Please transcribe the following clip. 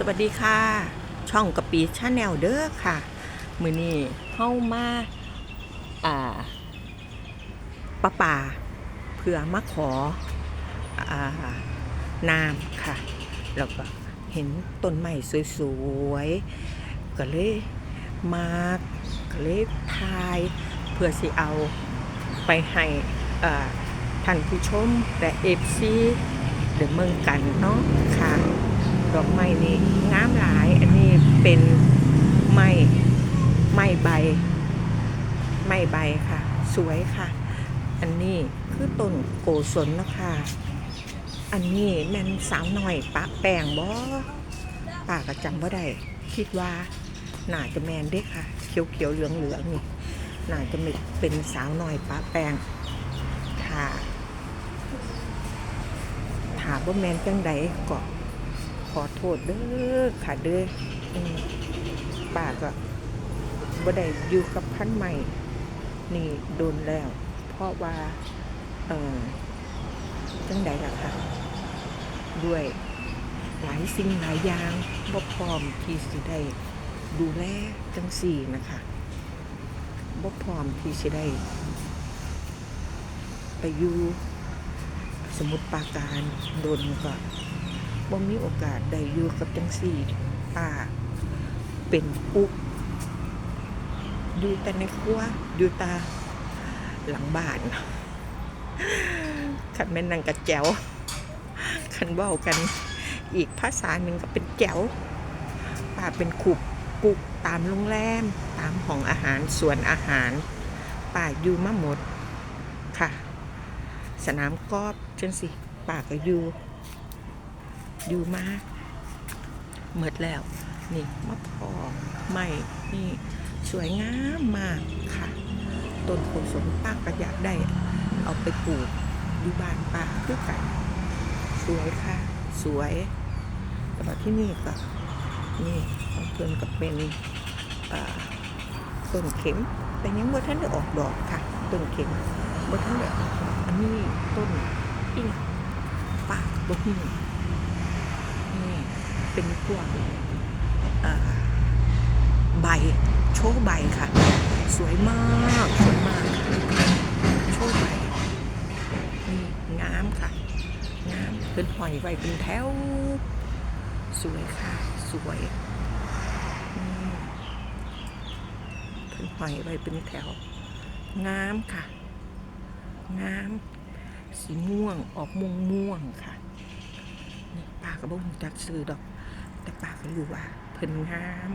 สวัสดีค่ะ ช่องกะปีชาแนลเด้อค่ะ มือนี้เข้ามาอ่าปะป่าเพื่อมาขออ่าน้ำค่ะ แล้วก็เห็นต้นไม้สวยๆ ก็เลยมาก็เลยทายเพื่อสิเอาไปให้อ่าท่านผู้ชมและเอฟซีเดเมืองกันเนาะ ดอกไม้นี่งามหลาย อันนี้เป็นไม้ไม้ใบ ไม้ใบค่ะ สวยค่ะ อันนี้คือต้นโกศลนะคะ อันนี้แม่นสาวหน่อยปะแป้งบ่ปาก็จำว่ได้คิดว่าน่าจะแมนเด้ค่ะ เขียวเขียวเหลืองเหลืองนี่น่าจะเป็นสาวหน่อยปะแป้งค่ะถามว่าแมนจังใดก็ข อโทษเด้อค่ะเด้อป้าก็บ่ได้อยู่กับพันใหม่ นี่โดนแล้ว เพราะว่า เออจังใดล่ะค่ะ ด้วยหลายสิ่งหลายอย่างบ่พร้อมที่สิได้ดูแลจังสี่นะคะบ่พร้อมที่สิได้ ไปอยู่สมุดปราการโดนก็ บ่มีโอกาสได้อยู่กับจังสี่ป้าเป็นปุ๊กอยู่แต่ในครัวอยู่ตาหลังบ้านขันแม่นนางกระแจวขันเว้ากัน อีกภาษาหนึ่งก็เป็นแจวป้าเป็นขุบปุกตามโรงแรม ตามห้องอาหารสวนอาหารป้าอยู่มาหมดค่ะ สนามกอล์ฟจังสิป้าก็อยู่ อยู่มากเมิดแล้ว นี่มะพร้าวไม่นี่สวยงามมากค่ะ ต้นโพสมป้าก็อยากได้ เอาไปปลูกอยู่บ้านป้าเพื่อกันสวยค่ะ สวย แต่ว่าที่นี่ก็นี่ของเพื่อนก็เป็นต้นเข็ม แต่ยังบ่ท่านได้ออกดอกค่ะ ต้นเข็มบ่ท่านได้อันนี้ต้นอิงป้าบ่ฮู้นี่ เป็นพวกใบโชว์ใบค่ะ สวยมากสวยมากโชว์ใบนี่งามค่ะงามเป็นหอยไว้เป็นแถว สวยค่ะ สวยเป็นหอยไว้เป็นแถว งามค่ะ งามสีม่วงออกม่วงม่วงค่ะนี่ป้าก็บ่รู้จักซื้อดอก แต่ป้าก็รู้ว่าเพิ่นงาม